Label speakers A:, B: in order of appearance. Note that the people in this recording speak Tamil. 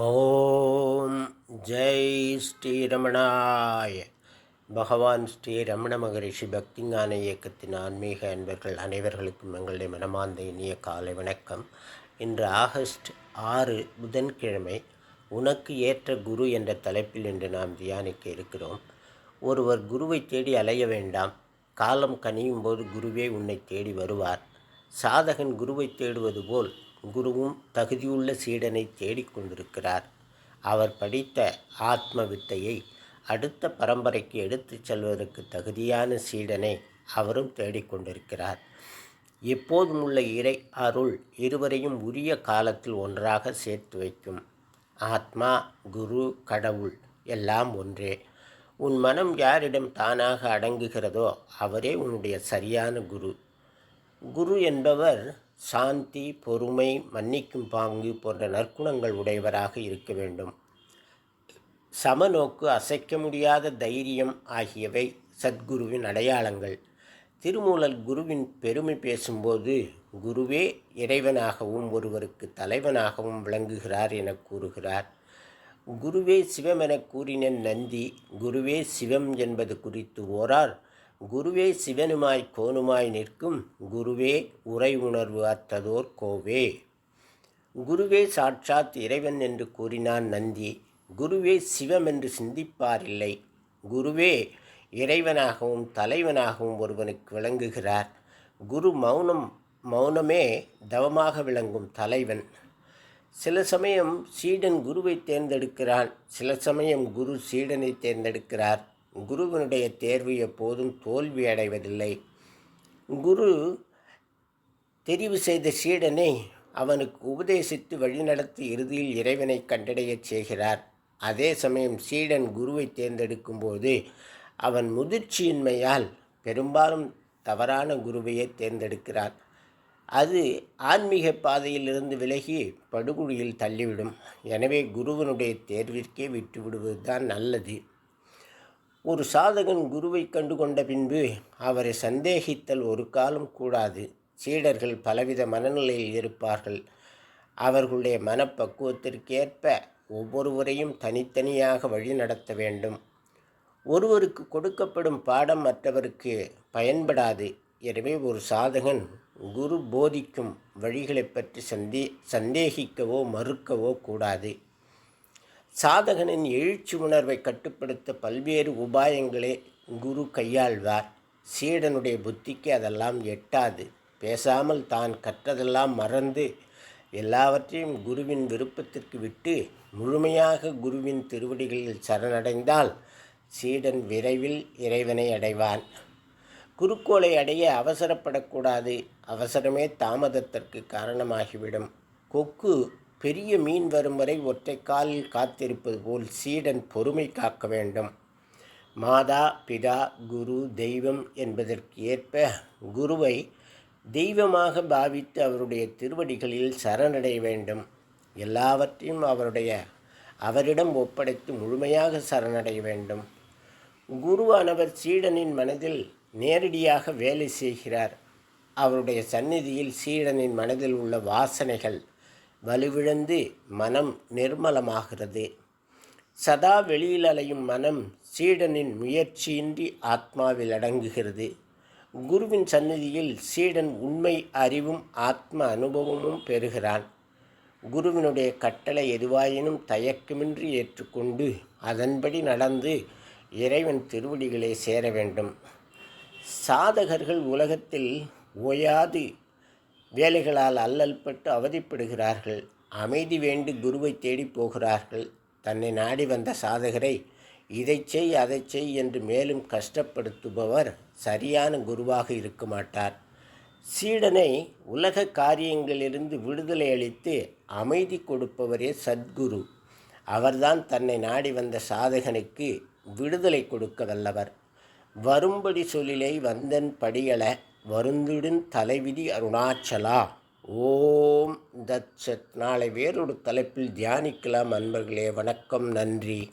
A: ஓம் ஜெய் ஸ்ரீரமணாய பகவான் ஸ்ரீ ரமண மகரிஷி பக்திஞான இயக்கத்தின் ஆன்மீக அன்பர்கள் அனைவர்களுக்கும் எங்களுடைய மனமார்ந்த இனிய காலை வணக்கம். இன்று ஆகஸ்ட் ஆறு புதன்கிழமை உனக்கு ஏற்ற குரு என்ற தலைப்பில் இன்று நாம் தியானிக்க இருக்கிறோம். ஒருவர் குருவை தேடி அலைய வேண்டாம். காலம் கனியும் போது குருவே உன்னை தேடி வருவார். சாதகன் குருவை தேடுவது போல் குருவும் தகுதியுள்ள சீடனை தேடிக்கொண்டிருக்கிறார் அவர் படித்த ஆத்ம வித்தையை அடுத்த பரம்பரைக்கு எடுத்துச் செல்வதற்கு தகுதியான சீடனை அவரும் தேடிக்கொண்டிருக்கிறார் எப்போதும் உள்ள இறை அருள் இருவரையும் உரிய காலத்தில் ஒன்றாக சேர்த்து வைக்கும். ஆத்மா குரு கடவுள் எல்லாம் ஒன்றே. உன் மனம் யாரிடம் தானாக அடங்குகிறதோ அவரே உன்னுடைய சரியான குரு. குரு என்பவர் சாந்தி பொறுமை மன்னிக்கும் பாங்கு போன்ற நற்குணங்கள் உடையவராக இருக்க வேண்டும். சமநோக்கு அசைக்க முடியாத தைரியம் ஆகியவை சத்குருவின் அடையாளங்கள். திருமூலர் குருவின் பெருமை பேசும்போது குருவே இறைவனாகவும் ஒருவருக்கு தலைவனாகவும் விளங்குகிறார் என கூறுகிறார். குருவே சிவம் என கூறின நந்தி குருவே சிவம் என்பது குறித்து ஓரார் குருவே சிவனுமாய் கோனுமாய் நிற்கும் குருவே உரை உணர்வு அற்றதோர் கோவே. குருவே சாட்சாத் இறைவன் என்று கூறினான் நந்தி குருவே சிவம் என்று சிந்திப்பாரில்லை. குருவே இறைவனாகவும் தலைவனாகவும் ஒருவனுக்கு விளங்குகிறார். குரு மௌனம் மௌனமே தவமாக விளங்கும் தலைவன். சில சமயம் சீடன் குருவை தேர்ந்தெடுக்கிறான் சில சமயம் குரு சீடனை தேர்ந்தெடுக்கிறார். குருவினுடைய தேர்வு எப்போதும் தோல்வி அடைவதில்லை. குரு தெரிவு செய்த சீடனை அவனுக்கு உபதேசித்து வழிநடத்தி இறுதியில் இறைவனை கண்டடையச் செய்கிறார். அதே சமயம் சீடன் குருவை தேர்ந்தெடுக்கும் போது அவன் முதிர்ச்சியின்மையால் பெரும்பாலும் தவறான குருவையே தேர்ந்தெடுக்கிறார். அது ஆன்மீக பாதையிலிருந்து விலகி படுகொழியில் தள்ளிவிடும். எனவே குருவனுடைய தேர்விற்கே விட்டுவிடுவது தான் நல்லது. ஒரு சாதகன் குருவை கண்டு கொண்ட பின்பு அவரை சந்தேகித்தல் ஒரு காலம் கூடாது. சீடர்கள் பலவித மனநிலையில் இருப்பார்கள். அவர்களுடைய மனப்பக்குவத்திற்கேற்ப ஒவ்வொருவரையும் தனித்தனியாக வழி நடத்த வேண்டும். ஒருவருக்கு கொடுக்கப்படும் பாடம் மற்றவருக்கு பயன்படாது. எனவே ஒரு சாதகன் குரு போதிக்கும் வழிகளை பற்றி சந்தே சந்தேகிக்கவோ மறுக்கவோ கூடாது. சாதகனின் எழுச்சி உணர்வை கட்டுப்படுத்த பல்வேறு உபாயங்களே குரு கையாள்வார். சீடனுடைய புத்திக்கு அதெல்லாம் எட்டாது. பேசாமல் தான் கற்றதெல்லாம் மறந்து எல்லாவற்றையும் குருவின் விருப்பத்திற்கு விட்டு முழுமையாக குருவின் திருவடிகளில் சரணடைந்தால் சீடன் விரைவில் இறைவனை அடைவான். குருக்கோளை அடைய அவசரப்படக்கூடாது. அவசரமே தாமதத்திற்கு காரணமாகிவிடும். கொக்கு பெரிய மீன் வரும் வரை ஒற்றை காலில் காத்திருப்பது போல் சீடன் பொறுமை காக்க வேண்டும். மாதா பிதா குரு தெய்வம் என்பதற்கு ஏற்ப குருவை தெய்வமாக பாவித்து அவருடைய திருவடிகளில் சரணடைய வேண்டும். எல்லாவற்றையும் அவருடைய அவரிடம் ஒப்படைத்து முழுமையாக சரணடைய வேண்டும். குருவானவர் சீடனின் மனதில் நேரடியாக வேலை செய்கிறார். அவருடைய சந்நிதியில் சீடனின் மனதில் உள்ள வாசனைகள் வலுவிழந்து மனம் நிர்மலமாகிறது. சதா வெளியில் அலையும் மனம் சீடனின் முயற்சியின்றி ஆத்மாவில் அடங்குகிறது. குருவின் சந்நிதியில் சீடன் உண்மை அறிவும் ஆத்ம அனுபவமும் பெறுகிறான். குருவினுடைய கட்டளை எதுவாயினும் தயக்கமின்றி ஏற்றுக்கொண்டு அதன்படி நடந்து இறைவன் திருவடிகளை சேர வேண்டும். சாதகர்கள் உலகத்தில் ஓயாது வேலைகளால் அல்லல்பட்டு அவதிப்படுகிறார்கள். அமைதி வேண்டி குருவை தேடி போகிறார்கள். தன்னை நாடி வந்த சாதகரை இதை செய் அதை செய் என்று மேலும் கஷ்டப்படுத்துபவர் சரியான குருவாக இருக்க மாட்டார். சீடனை உலக காரியங்களிலிருந்து விடுதலை அளித்து அமைதி கொடுப்பவரே சத்குரு. அவர்தான் தன்னை நாடி வந்த சாதகனுக்கு விடுதலை கொடுக்க வல்லவர். வரும்படி சொல்லிலை வந்தன் படியல மருந்துடன் தலைவிதி அருணாச்சலா. ஓம் தச்சத் நாளை வேறொரு தலைப்பில் தியானிக்கலாம் அன்பர்களே. வணக்கம் நன்றி.